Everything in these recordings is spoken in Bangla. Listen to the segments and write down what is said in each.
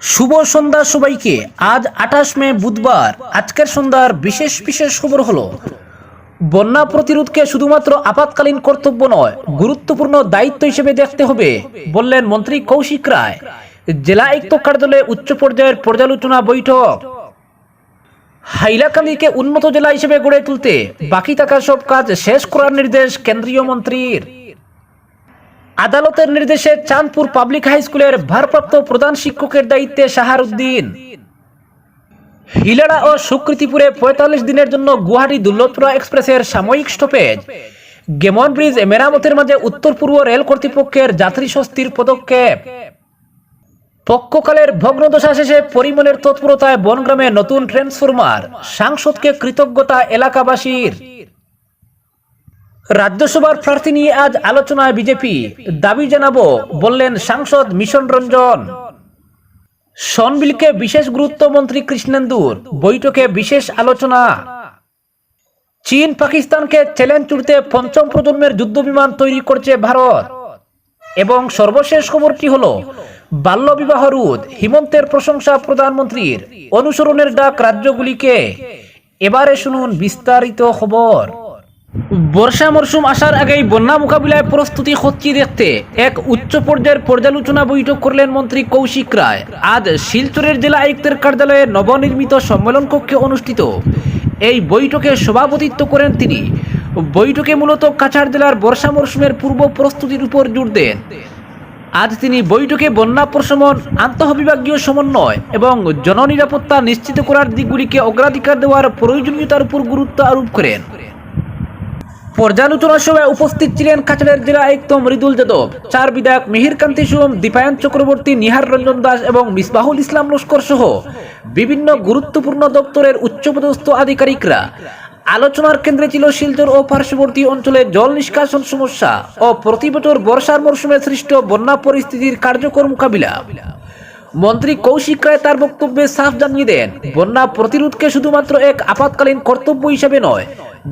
শুভ সন্ধ্যা সবাইকে। আজ আঠাশ মে বুধবার। আজকের সন্ধ্যার বিশেষ বিশেষ খবর হলো, বন্যা প্রতিরোধকে শুধুমাত্র আপাতকালীন কর্তব্য নয়, গুরুত্বপূর্ণ দায়িত্ব হিসেবে দেখতে হবে, বললেন মন্ত্রী কৌশিক রায়। জেলা আয়ুক্ত কার্যালয়ে উচ্চ পর্যায়ের পর্যালোচনা বৈঠক। হাইলাকান্দিকে উন্নত জেলা হিসেবে গড়ে তুলতে বাকি থাকা সব কাজ শেষ করার নির্দেশ কেন্দ্রীয় মন্ত্রীর। আদালতের নির্দেশে চাঁদপুর পাবলিক হাই স্কুলের ভারপ্রাপ্ত প্রধান শিক্ষকের দায়িত্বে সাহারুদ্দিন হিলাড়া ও সুকৃতিপুরে পঁয়তাল্লিশ দিনের জন্য গুয়াহাটি দুর্লভপুরা এক্সপ্রেসের সাময়িক স্টপেজ। গেমন ব্রিজ মেরামতের মাঝে উত্তর পূর্ব রেল কর্তৃপক্ষের যাত্রী স্বস্তির পদক্ষেপ। পক্ষকালের ভগ্নদশা শেষে পরিমলের তৎপরতায় বনগ্রামে নতুন ট্রান্সফরমার। সাংসদকে কৃতজ্ঞতা এলাকাবাসীর। রাজ্যসভার প্রার্থী নিয়ে আজ আলোচনায় বিজেপি দাবি জানাব বললেন সাংসদ মিশন রঞ্জন। সনবিলকে বিশেষ গুরুত্ব মন্ত্রী কৃষ্ণেন্দুর বৈঠকে বিশেষ আলোচনা। চীন পাকিস্তানকে চ্যালেঞ্জ ছুড়তে পঞ্চম প্রজন্মের যুদ্ধবিমান তৈরি করছে ভারত। এবং সর্বশেষ খবরটি হলো বাল্যবিবাহ রোধ হিমন্তের প্রশংসা প্রধানমন্ত্রীর। অনুসরণের ডাক রাজ্যগুলিকে। এবারে শুনুন বিস্তারিত খবর। বর্ষা মরশুম আসার আগেই বন্যা মোকাবিলায় প্রস্তুতি হচ্ছি দেখতে এক উচ্চ পর্যায়ের পর্যালোচনা বৈঠক করলেন মন্ত্রী কৌশিক রায়। আজ শিলচরের জেলা আয়ুক্তের কার্যালয়ে নবনির্মিত সম্মেলন কক্ষে অনুষ্ঠিত। এই বৈঠকে সভাপতিত্ব করেন তিনি। বৈঠকে মূলত কাছাড় জেলার বর্ষা মরশুমের পূর্ব প্রস্তুতির উপর জোর দেন। আজ তিনি বৈঠকে বন্যা প্রশমন, আন্তঃবিভাগীয় সমন্বয় এবং জননিরাপত্তা নিশ্চিত করার দিকগুলিকে অগ্রাধিকার দেওয়ার প্রয়োজনীয়তার উপর গুরুত্ব আরোপ করেন। পর্যালোচনা সভায় উপস্থিত ছিলেন কাছাড়ের জেলা আয়ুক্ত মৃদুল যাদব। চার বিধায়ক মিহিরকান্তি সোম দীপায়ন চক্রবর্তী, নিহার রঞ্জন দাস এবং মিসবাহুল ইসলাম লস্কর সহ বিভিন্ন গুরুত্বপূর্ণ দপ্তরের উচ্চপদস্থ আধিকারিকরা। আলোচনার কেন্দ্রে ছিল শিলচর ও পার্শ্ববর্তী অঞ্চলে জল নিষ্কাশন সমস্যা ও প্রতি বছর বর্ষার মরশুমে সৃষ্ট বন্যা পরিস্থিতির কার্যকর মোকাবিলা। মন্ত্রী কৌশিক রায় তার বক্তব্যে সাফ জানিয়ে দেন, বন্যা প্রতিরোধকে শুধুমাত্র এক আপাতকালীন কর্তব্য হিসেবে নয়,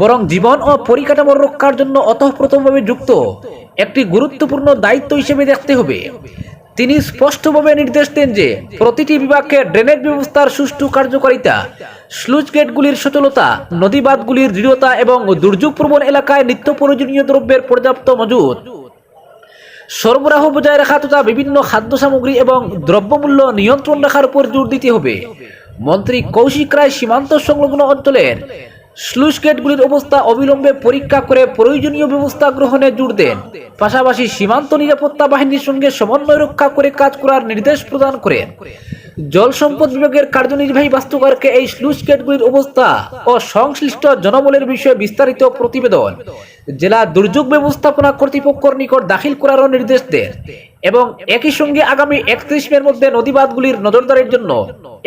বরং জীবন ও পরিকাঠামোর রক্ষার জন্য অতঃপ্রথমভাবে যুক্ত। একটি গুরুত্বপূর্ণ দায়িত্ব হিসেবে দেখতে হবে। তিনি স্পষ্টভাবে নির্দেশ দেন যে, প্রতিটি বিভাগকে ড্রেনেজ ব্যবস্থার সুষ্ঠু কার্যকারিতা, স্লুজ গেটগুলির সচলতা, নদীবাঁধগুলির দৃঢ়তা এবং দুর্যোগপ্রবণ এলাকায় নিত্য প্রয়োজনীয় দ্রব্যের পর্যাপ্ত মজুদ। সরবরাহ বজায় রাখা তথা বিভিন্ন খাদ্য সামগ্রী এবং দ্রব্যমূল্য নিয়ন্ত্রণ রাখার উপর জোর দিতে হবে। মন্ত্রী কৌশিক রায় সীমান্ত সংলগ্ন অঞ্চলের স্লুসগেটগুলির অবস্থা অবিলম্বে পরীক্ষা করে প্রয়োজনীয় ব্যবস্থা গ্রহণে জোর দেন। পাশাপাশি সীমান্ত নিরাপত্তা বাহিনীর সঙ্গে সমন্বয় রক্ষা করে কাজ করার নির্দেশ প্রদান করেন। জল সম্পদ বিভাগের কার্যনির্বাহী বাস্তুকারকে এই স্লুইস গেটগুলির অবস্থা ও সংশ্লিষ্ট জনবলের বিষয়ে বিস্তারিত প্রতিবেদন। জেলা দুর্যোগ ব্যবস্থাপনা কর্তৃপক্ষের নিকট দাখিল করারও নির্দেশ দেন এবং একই সঙ্গে আগামী একত্রিশ মের মধ্যে নদীবাদগুলির নজরদারির জন্য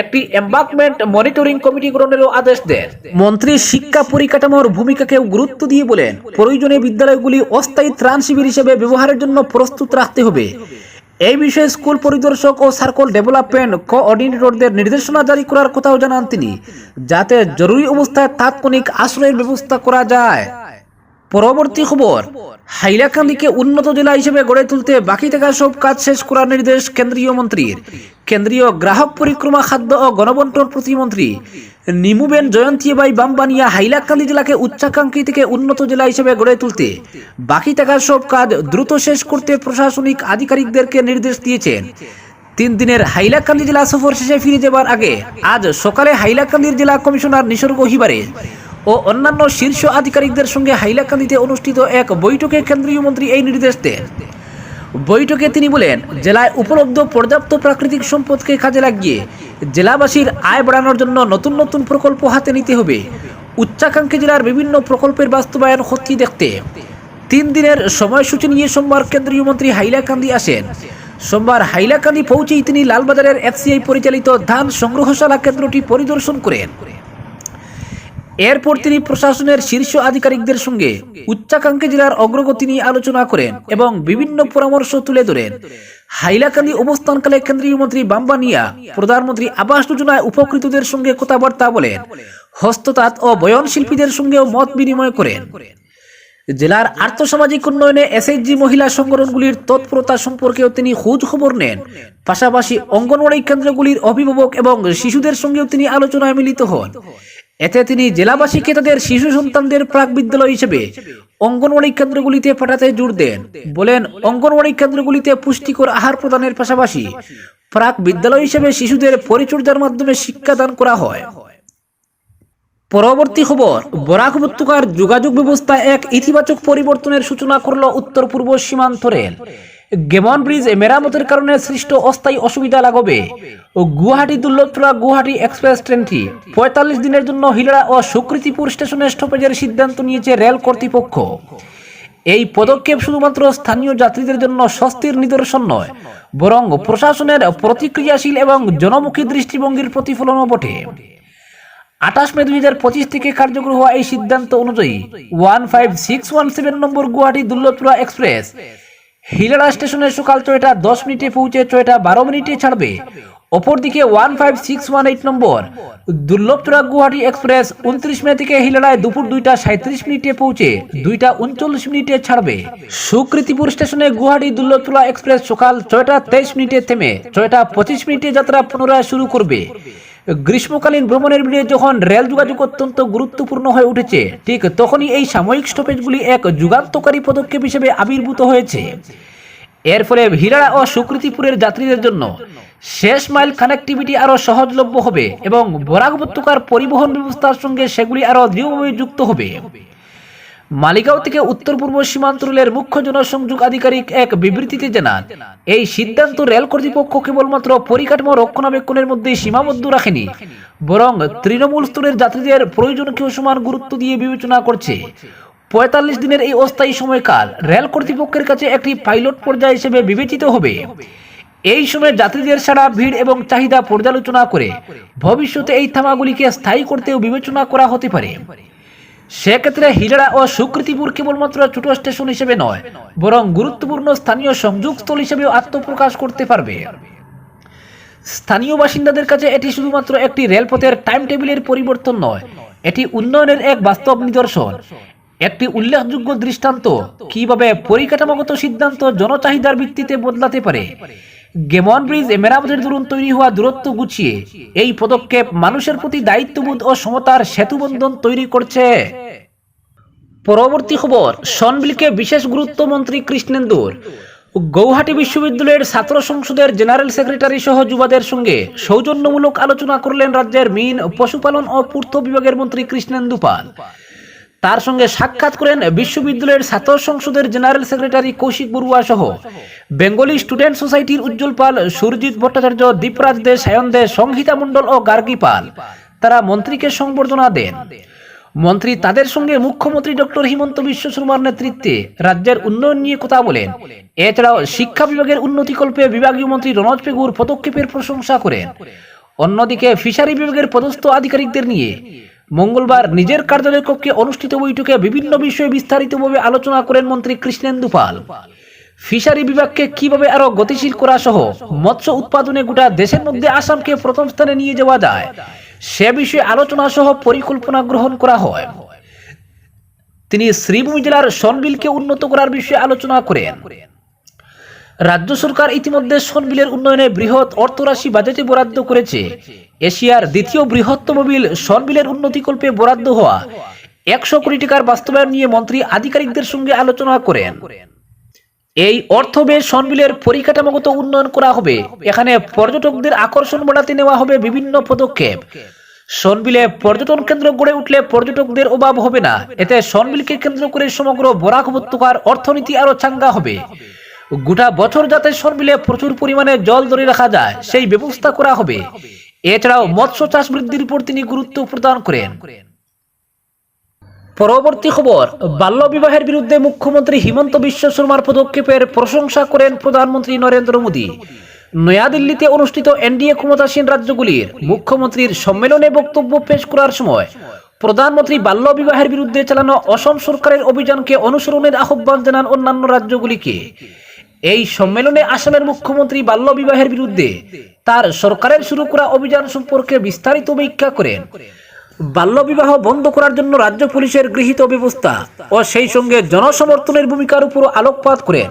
একটি এম্বাকমেন্ট মনিটরিং কমিটি গ্রহণেরও আদেশ দেন। মন্ত্রী শিক্ষা পরিকাঠামোর ভূমিকাকে গুরুত্ব দিয়ে বলেন, প্রয়োজনে বিদ্যালয়গুলি অস্থায়ী ত্রাণ শিবির হিসেবে ব্যবহারের জন্য প্রস্তুত রাখতে হবে। এই বিষয়ে স্কুল পরিদর্শক ও সার্কল ডেভেলপমেন্ট কোঅর্ডিনেটরদের নির্দেশনা জারি করার কথাও জানান তিনি, যাতে জরুরি অবস্থায় তাৎক্ষণিক আশ্রয়ের ব্যবস্থা করা যায়। পরবর্তী খবর, হাইলাকান্দিকে উন্নত জেলা হিসেবে গড়ে তুলতে বাকি থাকা সব কাজ শেষ করার নির্দেশ কেন্দ্রীয় মন্ত্রীর। কেন্দ্রীয় গ্রাহক পরিক্রমা, খাদ্য ও গণবন্টন প্রতিমন্ত্রী নিমুবেন জয়ন্তীবাই বাম্বানিয়া হাইলাকান্দি জেলাকে উচ্চাকাঙ্ক্ষী থেকে উন্নত জেলা হিসেবে গড়ে তুলতে বাকি থাকা সব কাজ দ্রুত শেষ করতে প্রশাসনিক আধিকারিকদেরকে নির্দেশ দিয়েছেন। তিন দিনের হাইলাকান্দি জেলা সফর শেষে ফিরে যাবার আগে আজ সকালে হাইলাকান্দির জেলা কমিশনার নিসর্গ হিবারে ও অন্যান্য শীর্ষ আধিকারিকদের সঙ্গে হাইলাকান্দিতে অনুষ্ঠিত এক বৈঠকে কেন্দ্রীয় মন্ত্রী এই নির্দেশ দেন। বৈঠকে তিনি বলেন, জেলায় উপলব্ধ পর্যাপ্ত প্রাকৃতিক সম্পদকে কাজে লাগিয়ে জেলাবাসীর আয় বাড়ানোর জন্য নতুন নতুন প্রকল্প হাতে নিতে হবে। উচ্চাকাঙ্ক্ষী জেলার বিভিন্ন প্রকল্পের বাস্তবায়ন হচ্ছে দেখতে। তিন দিনের সময়সূচি নিয়ে সোমবার কেন্দ্রীয় মন্ত্রী হাইলাকান্দি আসেন। সোমবার হাইলাকান্দি পৌঁছেই তিনি লালবাজারের এফসিআই পরিচালিত ধান সংগ্রহশালা কেন্দ্রটি পরিদর্শন করেন। এরপর তিনি প্রশাসনের শীর্ষ আধিকারিকদের সঙ্গে উচ্চাকাঙ্ক্ষী জেলার অগ্রগতি নিয়ে আলোচনা করেন এবং বিভিন্ন পরামর্শ তুলে ধরেন। হাইলাকান্দি অবস্থানকালে কেন্দ্রীয় মন্ত্রী বাম্বানিয়া প্রধানমন্ত্রী আবাস যোজনায় উপকৃতদের সঙ্গে কথাবার্তা বলেন, হস্ততাঁত ও বয়ন শিল্পীদের সঙ্গেও মত বিনিময় করেন। জেলার আর্থসামাজিক উন্নয়নে এসএইচজি মহিলা সংগঠনগুলির তৎপরতা সম্পর্কেও তিনি খোঁজ খবর নেন। পাশাপাশি অঙ্গনওয়াড়ি কেন্দ্রগুলির অভিভাবক এবং শিশুদের সঙ্গেও তিনি আলোচনায় মিলিত হন। এতে তিনি জেলাবাসীকে তাদের শিশু সন্তানদের প্রাক বিদ্যালয় হিসেবে অঙ্গনওয়াড়ি কেন্দ্রগুলিতে পাঠাতে জোর দেন। বলেন, অঙ্গনওয়াড়ি কেন্দ্রগুলিতে পুষ্টিকর আহার প্রদানের পাশাপাশি প্রাক বিদ্যালয় হিসেবে শিশুদের পরিচর্যার মাধ্যমে শিক্ষাদান করা হয়। পরবর্তী খবর, বরাক উপত্যকার যোগাযোগ ব্যবস্থা এক ইতিবাচক পরিবর্তনের সূচনা করল উত্তর পূর্ব সীমান্ত রেল। গেমন ব্রিজ মেরামতের কারণে সৃষ্ট অস্থায়ী অসুবিধা লাগবে ও গুয়াহাটি দুর্লভপুরা গুয়াহাটি এক্সপ্রেস ট্রেনটি পঁয়তাল্লিশ দিনের জন্য হিলড়া ও সুকৃতিপুর স্টেশনে স্টপেজের সিদ্ধান্ত নিয়েছে রেল কর্তৃপক্ষ। এই পদক্ষেপ শুধুমাত্র স্থানীয় যাত্রীদের জন্য স্বস্তির নিদর্শন নয়, বরং প্রশাসনের প্রতিক্রিয়াশীল এবং জনমুখী দৃষ্টিভঙ্গির প্রতিফলনও বটে। আঠাশ মে দুই হাজার পঁচিশ থেকে কার্যকর হওয়া এই সিদ্ধান্ত অনুযায়ী one five six one seven নম্বর গুয়াহাটি দুর্লভপুরা এক্সপ্রেস হিলাড়া স্টেশনে সকাল ছয়টা, দশ মিনিটে পৌঁছে ছয়টা, বারো মিনিটে ছাড়বে। অপরদিকে one five six one eight নম্বর দুর্লভপুরা গুয়াহাটি এক্সপ্রেস উনত্রিশ মে থেকে হিলাড়ায় দুপুর দুইটা সাঁত্রিশ মিনিটে পৌঁছে দুইটা উনচল্লিশ মিনিটে ছাড়বে। সুকৃতিপুর স্টেশনে গুয়াহাটি দুর্লভপুরা এক্সপ্রেস সকাল ছয়টা তেইশ মিনিটে থেমে ছয়টা পঁচিশ মিনিটে যাত্রা পুনরায় শুরু করবে। গ্রীষ্মকালীন ভ্রমণের ভিড়ে যখন রেল যোগাযোগ অত্যন্ত গুরুত্বপূর্ণ হয়ে উঠেছে, ঠিক তখনই এই সাময়িক স্টপেজগুলি এক যুগান্তকারী পদক্ষেপ হিসেবে আবির্ভূত হয়েছে। এর ফলে হিরাড়া ও সুকৃতিপুরের যাত্রীদের জন্য শেষ মাইল কানেক্টিভিটি আরও সহজলভ্য হবে এবং বরাক উপত্যকার পরিবহন ব্যবস্থার সঙ্গে সেগুলি আরও দৃঢ়ভাবে যুক্ত হবে। মালিগাঁও থেকে উত্তর পূর্ব সীমান্ত রেলের মুখ্য জনসংযোগ আধিকারিক এক বিবৃতিতে জানান, এই সিদ্ধান্ত রেল কর্তৃপক্ষ কেবলমাত্র পরিকাঠামো রক্ষণাবেক্ষণের মধ্যে সীমাবদ্ধ রাখেনি, বরং তৃণমূল স্তরের যাত্রীদের প্রয়োজনকেও সমান গুরুত্ব দিয়ে বিবেচনা করছে। পঁয়তাল্লিশ দিনের এই অস্থায়ী সময়কাল রেল কর্তৃপক্ষের কাছে একটি পাইলট পর্যায় হিসেবে বিবেচিত হবে। এই সময় যাত্রীদের সারা ভিড় এবং চাহিদা পর্যালোচনা করে ভবিষ্যতে এই থামাগুলিকে স্থায়ী করতেও বিবেচনা করা হতে পারে। সেক্ষেত্রে হিজড়া ও সুকৃতিপুর কেবলমাত্র ছোট স্টেশন হিসেবে নয়, বরং গুরুত্বপূর্ণ স্থানীয় সংযোগস্থল হিসেবেও আত্মপ্রকাশ করতে পারবে। স্থানীয় বাসিন্দাদের কাছে এটি শুধুমাত্র একটি রেলপথের টাইম টেবিলের পরিবর্তন নয়, এটি উন্নয়নের এক বাস্তব নিদর্শন। একটি উল্লেখযোগ্য দৃষ্টান্ত, কীভাবে পরিকাঠামোগত সিদ্ধান্ত জনচাহিদার ভিত্তিতে বদলাতে পারে। গেমন ব্রিজ মেরামতের দরুন তৈরি হওয়া দূরত্ব গুছিয়ে এই পদক্ষেপ মানুষের প্রতি দায়িত্ববোধ ও সমতার সেতুবন্ধন তৈরি করছে। পরবর্তী খবর, সনবিলকে বিশেষ গুরুত্ব মন্ত্রী কৃষ্ণেন্দুর। গৌহাটি বিশ্ববিদ্যালয়ের ছাত্র সংসদের জেনারেল সেক্রেটারি সহ যুবাদের সঙ্গে সৌজন্যমূলক আলোচনা করলেন রাজ্যের মিন, পশুপালন ও পূর্ত বিভাগের মন্ত্রী কৃষ্ণেন্দু পাল। তার সঙ্গে সাক্ষাৎ করেন বিশ্ববিদ্যালয়ের ছাত্র সংসদের জেনারেল সেক্রেটারি কৌশিক বড়ুয়া সহ। বেঙ্গলি স্টুডেন্ট সোসাইটির উজ্জ্বল পাল, সুরজিৎ ভট্টাচার্য, দীপরাজ দে, সায়ন দে, সংহিতা মণ্ডল ও গার্গী পাল, তারা মন্ত্রীকে সংবর্ধনা দেন। মন্ত্রী তাদের সঙ্গে মুখ্যমন্ত্রী ডক্টর হিমন্ত বিশ্ব শর্মার নেতৃত্বে রাজ্যের উন্নয়ন নিয়ে কথা বলেন। এছাড়াও শিক্ষা বিভাগের উন্নতিকল্পে বিভাগীয় মন্ত্রী রনজ পেগুর পদক্ষেপের প্রশংসা করেন। অন্যদিকে ফিশারি বিভাগের পদস্থ আধিকারিকদের নিয়ে মঙ্গলবার নিজের কার্যালয় কক্ষে অনুষ্ঠিত বৈঠকে বিভিন্ন বিষয়ে বিস্তারিতভাবে আলোচনা করেন মন্ত্রী কৃষ্ণেন্দু পাল। ফিশারি বিভাগকে কীভাবে আরও গতিশীল করা সহ মৎস্য উৎপাদনে গোটা দেশের মধ্যে আসামকে প্রথম স্থানে নিয়ে যাওয়া যায়, সে বিষয়ে আলোচনা সহ পরিকল্পনা গ্রহণ করা হয়। তিনি শ্রীভূমি জেলার সনবিলকে উন্নত করার বিষয়ে আলোচনা করেন। রাজ্য সরকার ইতিমধ্যে সনবিলের উন্নয়নে বৃহৎ অর্থরাশি বাজেটে বরাদ্দ করেছে। এশিয়ার দ্বিতীয় বৃহত্তম বিল সনবিলের উন্নতিকল্পে বরাদ্দ হওয়া। একশো কোটি টাকার বাস্তবায়ন নিয়ে মন্ত্রী আধিকারিকদের সঙ্গে আলোচনা করেন। এই অর্থ ব্যয় সনবিলের পরিকাঠামোগত উন্নয়ন করা হবে। এখানে পর্যটকদের আকর্ষণ বাড়াতে নেওয়া হবে বিভিন্ন পদক্ষেপ। সনবিলে পর্যটন কেন্দ্র গড়ে উঠলে পর্যটকদের অভাব হবে না। এতে সনবিলকে কেন্দ্র করে সমগ্র বরাক উপত্যকার অর্থনীতি আরও চাঙ্গা হবে। গোটা বছর যাতে সনবিলে প্রচুর পরিমাণে জল ধরে রাখা যায়, সেই ব্যবস্থা করা হবে। এছাড়াও মৎস্য চাষ বৃদ্ধির উপর তিনি গুরুত্ব প্রদান করেন। পরবর্তী খবর, বাল্য বিবাহের বিরুদ্ধে মুখ্যমন্ত্রী হিমন্ত বিশ্ব শর্মার পদক্ষেপের প্রশংসা করেন প্রধানমন্ত্রী নরেন্দ্র মোদী। নয়াদিল্লিতে অনুষ্ঠিত এনডিএ ক্ষমতাসীন রাজ্যগুলির মুখ্যমন্ত্রীর সম্মেলনে বক্তব্য পেশ করার সময় প্রধানমন্ত্রী বাল্য বিবাহের বিরুদ্ধে চালানো অসম সরকারের অভিযানকে অনুসরণের আহ্বান জানান অন্যান্য রাজ্যগুলিকে। এই সম্মেলনে আসামের মুখ্যমন্ত্রী বাল্য বিবাহের বিরুদ্ধে তার সরকারের শুরু করা অভিযান সম্পর্কে বিস্তারিত ব্যাখ্যা করেন। বাল্যবিবাহ বন্ধ করার জন্য রাজ্য পুলিশের গৃহীত ব্যবস্থা ও সেই সঙ্গে জনসমর্থনের ভূমিকার উপর আলোকপাত করেন।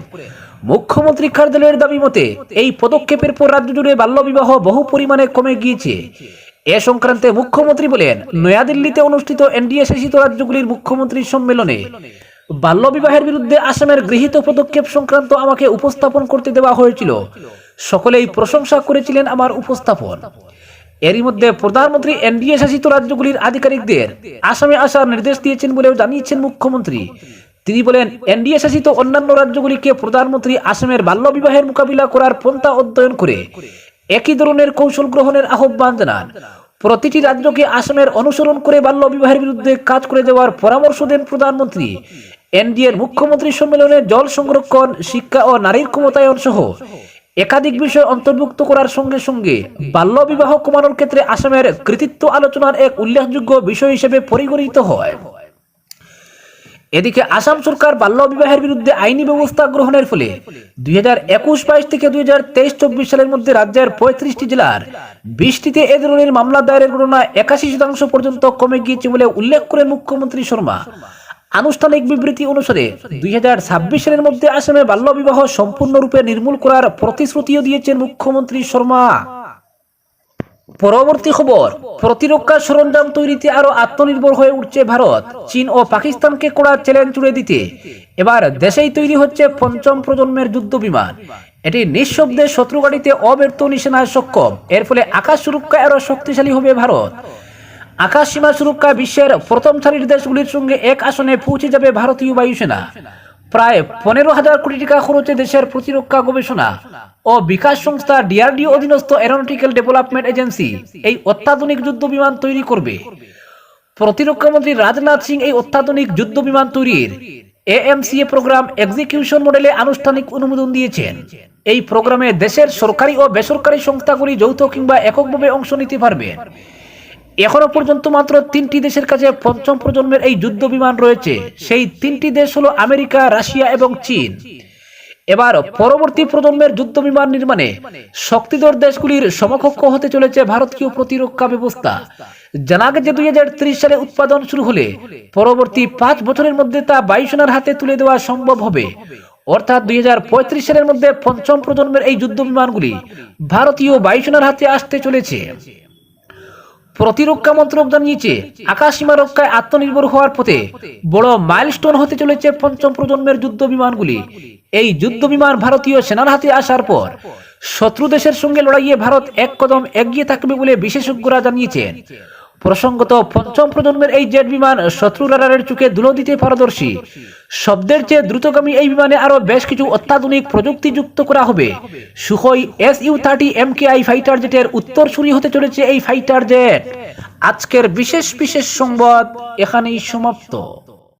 মুখ্যমন্ত্রী কার্যালয়ের দাবি মতে, এই পদক্ষেপের পর রাজ্য জুড়ে বাল্যবিবাহ বহু পরিমাণে কমে গিয়েছে। এ সংক্রান্তে মুখ্যমন্ত্রী বলেন, নয়াদিল্লিতে অনুষ্ঠিত এনডিএ শাসিত রাজ্যগুলির মুখ্যমন্ত্রী সম্মেলনে বাল্যবিবাহের বিরুদ্ধে আসামের গৃহীত পদক্ষেপ সংক্রান্ত আমাকে উপস্থাপন করতে দেওয়া হয়েছিল। সকলেই প্রশংসা করেছিলেন আমার উপস্থাপন। এরই মধ্যে প্রধানমন্ত্রী এনডিএ শাসিত রাজ্যগুলির আধিকারিকদের আসামে আসার নির্দেশ দিয়েছেন বলেও জানিয়েছেন মুখ্যমন্ত্রী। তিনি বলেন, এনডিএ শাসিত অন্যান্য রাজ্যগুলিকে প্রধানমন্ত্রী আসামের বাল্যবিবাহের মোকাবিলা করার পন্থা অধ্যয়ন করে একই ধরনের কৌশল গ্রহণের আহ্বান জানান। প্রতিটি রাজ্যকে আসামের অনুসরণ করে বাল্যবিবাহের বিরুদ্ধে কাজ করে যাওয়ার পরামর্শ দেন প্রধানমন্ত্রী। এনডিএর মুখ্যমন্ত্রী সম্মেলনে জল সংরক্ষণ, শিক্ষা ও নারীর ক্ষমতায়ন সহ একাধিক বিষয় অন্তর্ভুক্ত করার সঙ্গে সঙ্গে বাল্য বিবাহ কমানোর ক্ষেত্রে আসামের কৃতিত্ব আলোচনার এক উল্লেখযোগ্য বিষয় হিসেবে পরিগণিত হয়। এদিকে আসাম সরকার বাল্য বিবাহের বিরুদ্ধে আইনি ব্যবস্থা গ্রহণের ফলে দুই হাজার একুশ বাইশ থেকে দুই হাজার তেইশ চব্বিশ সালের মধ্যে রাজ্যের পঁয়ত্রিশটি জেলার বিশটিতে এ ধরনের মামলা দায়েরের ঘটনা একাশি শতাংশ পর্যন্ত কমে গিয়েছে বলে উল্লেখ করেন মুখ্যমন্ত্রী শর্মা। আনুষ্ঠানিক বিবৃতি অনুসারে দুই সালের মধ্যে আসামে বাল্যবিবাহ সম্পূর্ণরূপে নির্মূল করার প্রতিশ্রুতিও দিয়েছেন মুখ্যমন্ত্রী শর্মা। পরবর্তী খবর, প্রতিরক্ষা সরঞ্জাম তৈরিতে আরও আত্মনির্ভর হয়ে উঠছে ভারত। চীন ও পাকিস্তানকে কড়া চ্যালেঞ্জ জুড়ে দিতে। এবার দেশেই তৈরি হচ্ছে পঞ্চম প্রজন্মের যুদ্ধ বিমান এটি নিঃশব্দে শত্রু গাড়িতে অব্যর্থ নিশানায় সক্ষম। এর ফলে আকাশ সুরক্ষায় আরও শক্তিশালী হবে ভারত। আকাশ সীমা সুরক্ষা বিশ্বের প্রথম সারির দেশগুলির সঙ্গে এক আসনে পৌঁছে যাবে ভারতীয় বায়ুসেনা। প্রায় পনেরো হাজার কোটি টাকা খরচে দেশের প্রতিরক্ষা গবেষণা ও বিকাশ সংস্থা ডিআরডিও অধীনস্থ এরোনটিক্যাল ডেভেলপমেন্ট এজেন্সি এই অত্যাধুনিক যুদ্ধ বিমান তৈরি করবে। প্রতিরক্ষা মন্ত্রী রাজনাথ সিং এই অত্যাধুনিক যুদ্ধ বিমান তৈরির এএমসিএ প্রোগ্রাম এক্সিকিউশন মডেলে আনুষ্ঠানিক অনুমোদন দিয়েছেন। এই প্রোগ্রামে দেশের সরকারি ও বেসরকারি সংস্থাগুলি যৌথ কিংবা এককভাবে অংশ নিতে পারবেন এখনও পর্যন্ত মাত্র তিনটি দেশের কাছে পঞ্চম প্রজন্মের এই যুদ্ধ বিমান রয়েছে। সেই তিনটি দেশ হলো আমেরিকা, রাশিয়া এবং চীন। এবার পরবর্তী প্রজন্মের যুদ্ধ বিমান নির্মাণে শক্তিধর দেশগুলির সমকক্ষ হতে চলেছে ভারতীয় প্রতিরক্ষা ব্যবস্থা। জানা গেছে দুই হাজার ত্রিশ সালে উৎপাদন শুরু হলে পরবর্তী পাঁচ বছরের মধ্যে তা বায়ুসেনার হাতে তুলে দেওয়া সম্ভব হবে। অর্থাৎ দুই হাজার পঁয়ত্রিশ সালের মধ্যে পঞ্চম প্রজন্মের এই যুদ্ধ বিমানগুলি ভারতীয় বায়ুসেনার হাতে আসতে চলেছে। প্রতিরক্ষা মন্ত্রক জানিয়েছে আকাশ সীমা রক্ষায় আত্মনির্ভর হওয়ার পথে বড় মাইলস্টোন হতে চলেছে পঞ্চম প্রজন্মের যুদ্ধ বিমানগুলি। এই যুদ্ধ বিমান ভারতীয় সেনার হাতে আসার পর শত্রু দেশের সঙ্গে লড়াইয়ে ভারত এক কদম এগিয়ে থাকবে বলে বিশেষজ্ঞরা জানিয়েছেন। প্রসঙ্গত, পঞ্চম প্রজন্মের এই জেট বিমান শত্রু রাডারের চোখে ধুলো দিতে পারদর্শী। শব্দের চেয়ে দ্রুতগামী এই বিমানে আরও বেশ কিছু অত্যাধুনিক প্রযুক্তি যুক্ত করা হবে। Sukhoi S U thirty M K I fighter জেটের উত্তর উত্তরসূরি হতে চলেছে এই ফাইটার জেট। আজকের বিশেষ বিশেষ সংবাদ এখানেই সমাপ্ত।